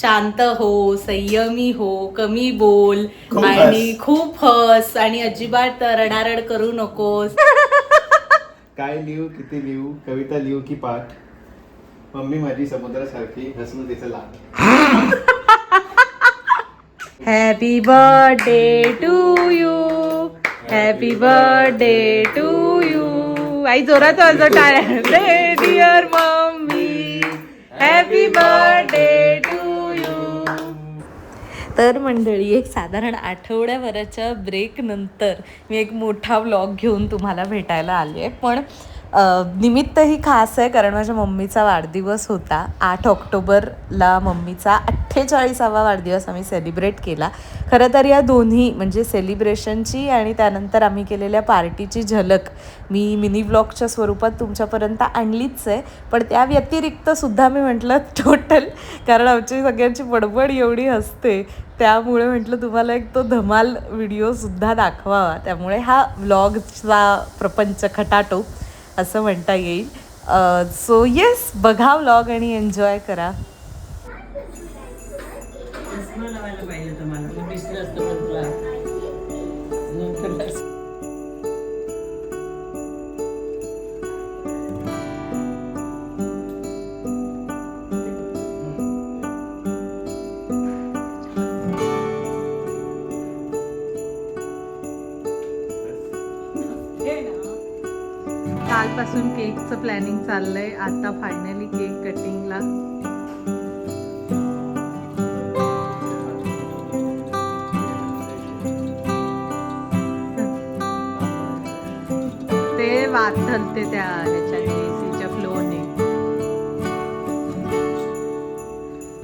शांत हो संयमी हो कमी बोल. आणि. खूप हस. आणि अजिबात रडारड करू नकोस. काय लिहू किती लिहू? कविता लिहू की पाठ? मम्मी माझी समुद्रासारखी हसणं तिचं लाट. Happy birthday to you happy birthday to you आई जोरात वाजव टाळ्या डिअर मम्मी हॅपी बर्थडे तर मंडळी एक साधारण आठवड्याभराच्या ब्रेक नंतर मी एक मोठा व्लॉग घेऊन तुम्हाला भेटायला आली आहे. पण निमित्त ही खास आहे कारण माझ्या मम्मीचा वाढदिवस होता. आठ ऑक्टोबरला मम्मीचा अठ्ठेचाळीसावा वाढदिवस आम्ही सेलिब्रेट केला. खरं तर या दोन्ही म्हणजे सेलिब्रेशनची आणि त्यानंतर आम्ही केलेल्या पार्टीची झलक मी मिनी ब्लॉगच्या स्वरूपात तुमच्यापर्यंत आणलीच आहे. पण त्या व्यतिरिक्तसुद्धा मी म्हटलं टोटल कारण आमची सगळ्यांची बडबड एवढी असते. त्यामुळे म्हटलं तुम्हाला एक तो धमाल व्हिडिओसुद्धा दाखवावा. त्यामुळे हा व्लॉगचा प्रपंच खटाटो. असं म्हणता येईल. सो येस बघा व्लॉग आणि एन्जॉय करा. चष्मा कालपासून केकचं प्लॅनिंग चाललंय. आता फायनली केक कटिंगला ते वाद घालते त्या ह्याच्या एसीच्या फ्लोने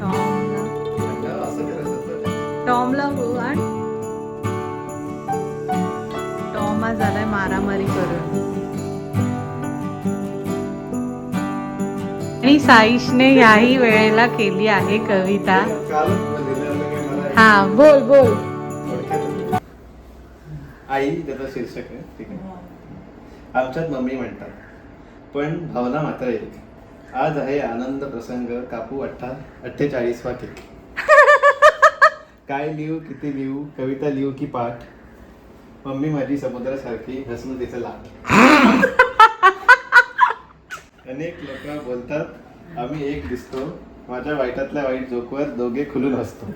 टॉमला. टॉमला हो, आण. टॉम झालाय मारामारी करून. आणि साईशने याही वेळेला केली आहे कविता. हा बोल बोल. आई त्याचं शीर्षक आहे ठीक आहे. आमच्यात मम्मी म्हणतात पण भावना मात्र एक. आज आहे आनंद प्रसंग कापू अठ्ठा अठ्ठेचाळीसवा केक. काय लिहू किती लिहू कविता लिहू की पाठ? मम्मी माझी समुद्रासारखी हसणं तिचं लाट अनेक लोक बोलतात आम्ही एक दिसतो माझ्या वाईटातल्या वाईट जोकवर दोघे खुलून हसतो.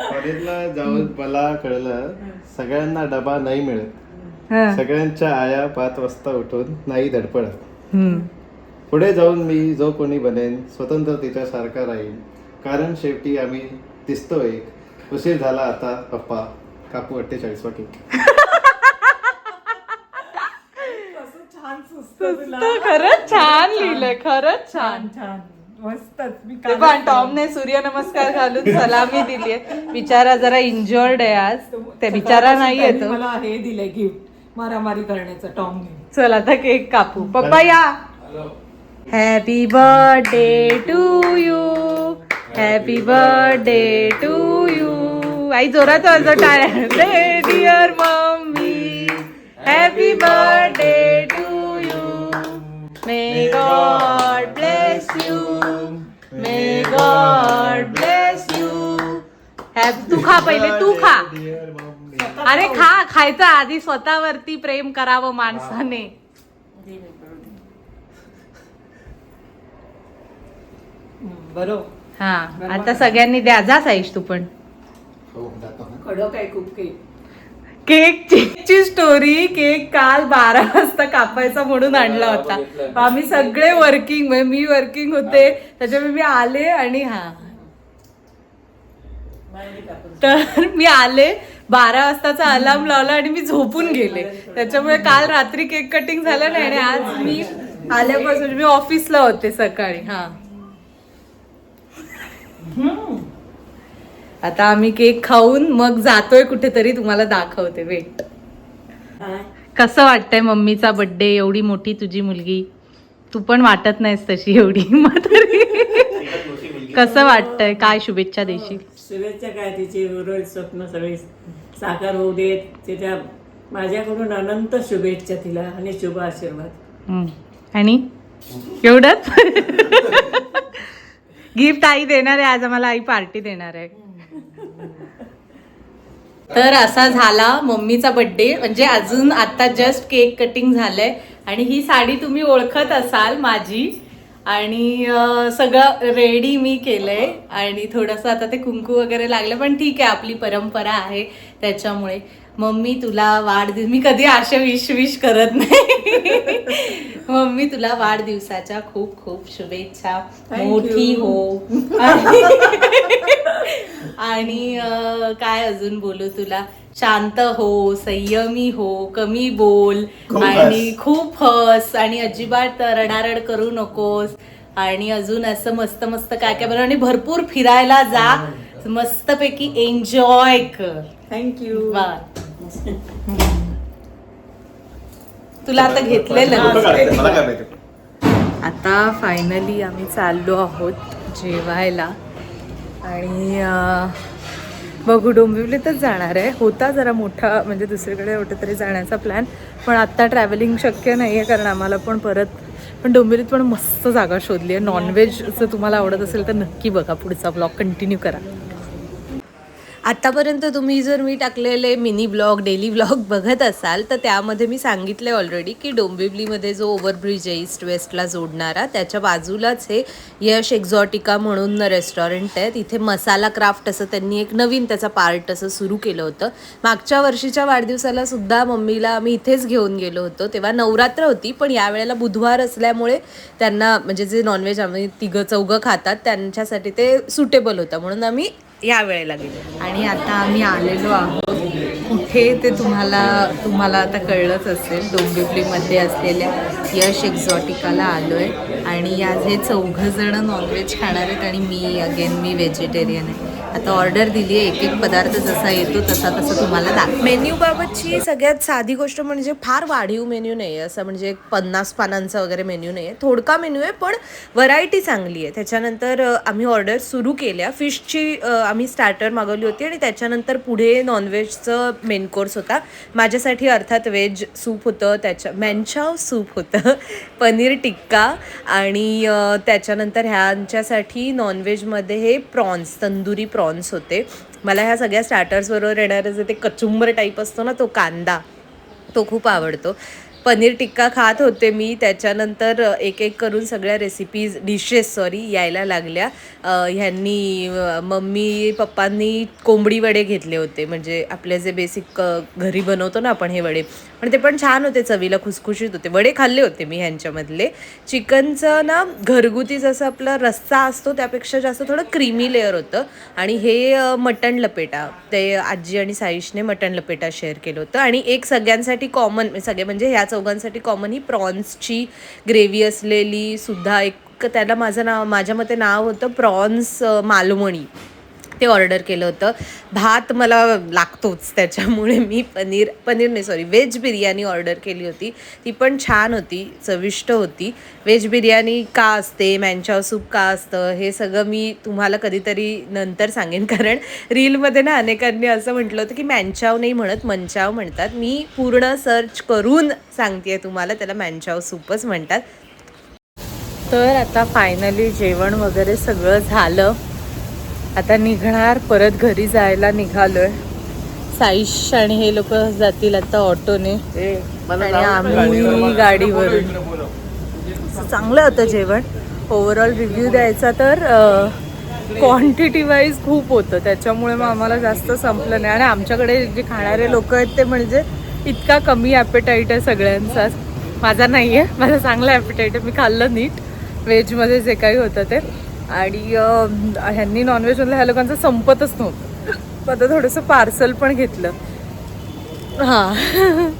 कॉलेजला जाऊन मला कळलं सगळ्यांना डबा नाही मिळत. सगळ्यांच्या आया पाच वाजता उठून नाही धडपडत. पुढे जाऊन मी जो कोणी बनेन स्वतंत्र तिच्यासारखा राहील कारण शेवटी आम्ही दिसतो एक. उशीर झाला आता पप्पा कापू अठ्ठेचाळीसवा केक. खरंच छान लिहिलंय खरंच छान. छान मस्तच. मी ते पण टॉमने सूर्यनमस्कार घालून सलामी दिली आहे बिचारा जरा इंजॉर्ड आहे आज. ते बिचारा नाही येतो. मला हे दिलंय गिफ्ट मारामारी करण्याचं टॉमने. चल आता केक कापू. पप्पा या. Happy birthday to you happy birthday to you आई जोरात वाजव टाळ्या dear mummy happy birthday may God bless you may God bless you तू खा पहिले तू खा. अरे खा खायचं आधी स्वतःवरती प्रेम करावं माणसाने. बरोबर. हा आता सगळ्यांनी द्या जा साईश तू पण. हो जातो ना. कडक आहे खूप केक केकची स्टोरी केक काल बारा वाजता कापायचा म्हणून आणला होता. आम्ही सगळे वर्किंग म्हणजे मी वर्किंग होते त्याच्यामुळे मी आले आणि हा. तर मी आले बारा वाजताचा अलार्म लावला आणि मी झोपून गेले. त्याच्यामुळे काल रात्री केक कटिंग झालं नाही आणि आज मी आल्यापासून मी ऑफिसला होते सकाळी हा. आता आम्ही केक खाऊन मग जातोय कुठेतरी तुम्हाला दाखवते. वेट कसं वाटतंय मम्मीचा बर्थडे एवढी मोठी तुझी मुलगी? तू पण वाटत नाहीस तशी एवढी. मग तरी. कसं वाटतंय? काय शुभेच्छा देशील? शुभेच्छा काय तिचे? उरळ स्वप्न सगळे साकार होऊ देत. त्याच्या माझ्याकडून अनंत शुभेच्छा तिला आणि शुभ आशीर्वाद. आणि? एवढंच? गिफ्ट आई देणार आहे आज आम्हाला आई पार्टी देणार आहे. तर असा झाला मम्मीचा बर्थडे म्हणजे अजून आता जस्ट केक कटिंग झालंय. आणि ही साडी तुम्ही ओळखत असाल माझी. आणि सगळं रेडी मी केलंय. आणि थोडंसं आता ते कुंकू वगैरे लागलं पण ठीक आहे आपली परंपरा आहे त्याच्यामुळे. मम्मी तुला वाढदिवस मी कधी अशा विश विश करत नाही. मम्मी तुला वाढदिवसाच्या खूप खूप शुभेच्छा. मोठी हो. आणि काय अजून बोलू तुला? शांत हो संयमी हो कमी बोल. आणि हस. खूप हस. आणि अजिबात रडारड करू नकोस. आणि अजून असं मस्त मस्त काय काय बरं आणि भरपूर फिरायला जा. मस्तपैकी एन्जॉय कर. थँक्यू तुला आता घेतलेलं. आता फायनली आम्ही चाललो आहोत जेवायला. आणि बघू डोंबिवलीतच जाणार आहे. होता जरा मोठा म्हणजे दुसरीकडे कुठेतरी जाण्याचा प्लॅन पण आत्ता ट्रॅव्हलिंग शक्य नाही आहे कारण आम्हाला पण परत पण डोंबिवलीत पण मस्त जागा शोधली आहे. नॉनव्हेजचं तुम्हाला आवडत असेल तर नक्की बघा पुढचा ब्लॉग कंटिन्यू करा. आतापर्यंत तुम्ही जर मी टाकलेले मिनी ब्लॉग डेली ब्लॉग बघत असाल तर त्यामध्ये मी सांगितले ऑलरेडी की डोंबिवलीमध्ये जो ओव्हरब्रिज आहे ईस्ट वेस्टला जोडणारा त्याच्या बाजूलाच हे यश एक्झॉटिका म्हणून रेस्टॉरंट आहे. तिथे मसाला क्राफ्ट असं त्यांनी एक नवीन त्याचा पार्ट असं सुरू केलं होतं. मागच्या वर्षीच्या वाढदिवसाला सुद्धा मम्मीला आम्ही इथेच घेऊन गेलो होतो. तेव्हा नवरात्र होती पण यावेळेला बुधवार असल्यामुळे त्यांना म्हणजे जे नॉनव्हेज आम्ही तिघं चौघं खातात त्यांच्यासाठी ते सुटेबल होतं. म्हणून आम्ही या वेळेला गेलो. आणि आता आम्ही आलेलो आहोत. कुठे ते तुम्हाला तुम्हाला आता कळलंच असेल. डोंबिवलीमध्ये असलेल्या यश एक्झॉटिकाला आलो आहे आणि आज हे चौघं जण नॉनव्हेज खाणार आहेत आणि मी अगेन मी व्हेजिटेरियन आहे. आता ऑर्डर दिली आहे एक एक पदार्थ जसा येतो तसा तसा तुम्हाला दाखव मेन्यू बाबतची सगळ्यात साधी गोष्ट म्हणजे फार वाढीव मेन्यू नाही आहे असं म्हणजे एक पन्नास पानांचा वगैरे मेन्यू नाही आहे थोडका मेन्यू आहे पण व्हरायटी चांगली आहे. त्याच्यानंतर आम्ही ऑर्डर सुरू केल्या. फिशची आम्ही स्टार्टर मागवली होती आणि त्याच्यानंतर पुढे नॉनव्हेजचं मेन कोर्स होता. माझ्यासाठी अर्थात व्हेज सूप होतं. त्याच्या मॅनचाव सूप होतं. पनीर टिक्का आणि त्याच्यानंतर ह्यांच्यासाठी नॉनव्हेजमध्ये हे प्रॉन्स तंदुरी प्रॉन्स होते. मला ह्या सगळ्या स्टार्टर्सबरोबर येणारं जे ते कचुंबर टाईप असतो ना तो कांदा तो खूप आवडतो. पनीर टिक्का खात होते मी त्याच्यानंतर एक एक करून सगळ्या रेसिपीज डिशेस सॉरी यायला लागल्या. ह्यांनी मम्मी पप्पांनी कोंबडी वडे घेतले होते. म्हणजे आपले जे बेसिक घरी बनवतो ना आपण हे वडे पण ते पण छान होते चवीला खुसखुशीत होते. वडे खाल्ले होते मी ह्यांच्यामधले. चिकनचं ना घरगुती जसं आपला रस्सा असतो त्यापेक्षा जास्त थोडं क्रीमी लेअर होतं. आणि हे मटण लपेटा. ते आजी आणि साईशने मटण लपेटा शेअर केलं होतं. आणि एक सगळ्यांसाठी कॉमन सगळे म्हणजे ह्या चौघांसाठी कॉमन ही प्रॉन्सची ग्रेव्ही असलेली सुद्धा एक त्याला माझं नाव माझ्या मते नाव होतं प्रॉन्स मालवणी. ते ऑर्डर केलं होतं. भात मला लागतोच त्याच्यामुळे मी पनीर पनीर नाही सॉरी व्हेज बिर्याणी ऑर्डर केली होती. ती पण छान होती चविष्ट होती. व्हेज बिर्याणी का असते मॅनचाव सूप का असतं हे सगळं मी तुम्हाला कधीतरी नंतर सांगेन. कारण रीलमध्ये ना अनेकांनी असं म्हटलं होतं की मॅनचाव नाही म्हणत मंचाव म्हणतात. मी पूर्ण सर्च करून सांगते तुम्हाला त्याला मॅनचाव सूपच म्हणतात. तर आता फायनली जेवण वगैरे सगळं झालं. आता निघणार परत घरी जायला निघालोय. साईश आणि हे लोक जातील आता ऑटोने. आणि आम्ही गाडीवरून. चांगलं होतं जेवण. ओव्हरऑल रिव्ह्यू द्यायचा तर क्वांटिटी वाईज खूप होतं. त्याच्यामुळे मग आम्हाला जास्त संपलं नाही. आणि आमच्याकडे जे खाणारे लोक आहेत ते म्हणजे इतका कमी ॲपेटाईट आहे सगळ्यांचाच माझा नाही आहे माझा चांगला ॲपेटाईट आहे. मी खाल्लं नीट. व्हेजमध्ये जे काही होतं ते. आणि ह्यांनी नॉनव्हेजमधलं ह्या लोकांचं संपतच नव्हतं. मग आता थोडंसं पार्सल पण घेतलं. हां.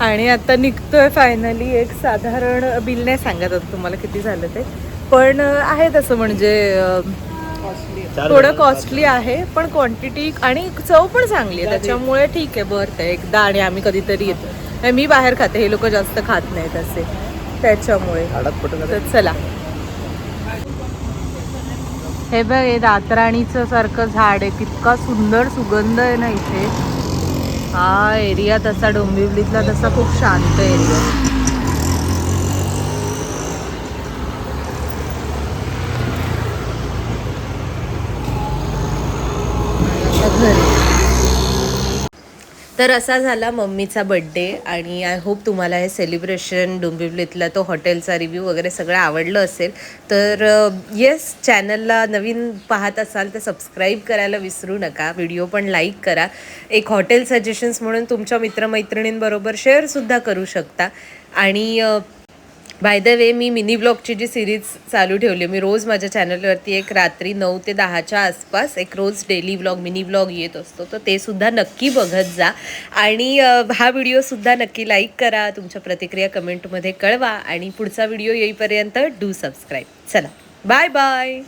आणि आता निघतोय फायनली एक साधारण बिल नाही सांगत आता तुम्हाला किती झालं ते. पण आहे तसं म्हणजे थोडं कॉस्टली आहे पण क्वांटिटी आणि चव पण चांगली आहे. त्याच्यामुळे ठीक आहे बरं आहे एकदा आणि आम्ही कधीतरी येतो. मी बाहेर खाते हे लोक जास्त खात नाहीत असे. त्याच्यामुळे. तर चला. हे बघ हे दातराणीचं सारखं झाड आहे. कितका सुंदर सुगंध आहे ना इथे. हा एरिया तसा डोंबिवलीतला तसा खूप शांत एरिया घरी तर असा झाला मम्मीचा बड्डे आणि आय होप तुम्हाला हे सेलिब्रेशन डोंबिवलीतला तो हॉटेलचा रिव्ह्यू वगैरे सगळं आवडलं असेल. तर येस चॅनलला नवीन पाहत असाल तर सबस्क्राईब करायला विसरू नका. व्हिडिओ पण लाईक करा. एक हॉटेल सजेशन्स म्हणून तुमच्या मित्रमैत्रिणींबरोबर शेअरसुद्धा करू शकता. आणि बाय द वे मी मिनी ब्लॉगची जी सिरीज चालू ठेवली मी रोज माझ्या चॅनलवरती एक रात्री नऊ ते दहाच्या आसपास एक रोज डेली ब्लॉग मिनी ब्लॉग येत असतो. तर ते सुद्धा नक्की बघत जा. आणि हा व्हिडिओसुद्धा नक्की लाईक करा. तुमच्या प्रतिक्रिया कमेंटमध्ये कळवा. आणि पुढचा व्हिडिओ येईपर्यंत डू सबस्क्राईब चला. Bye bye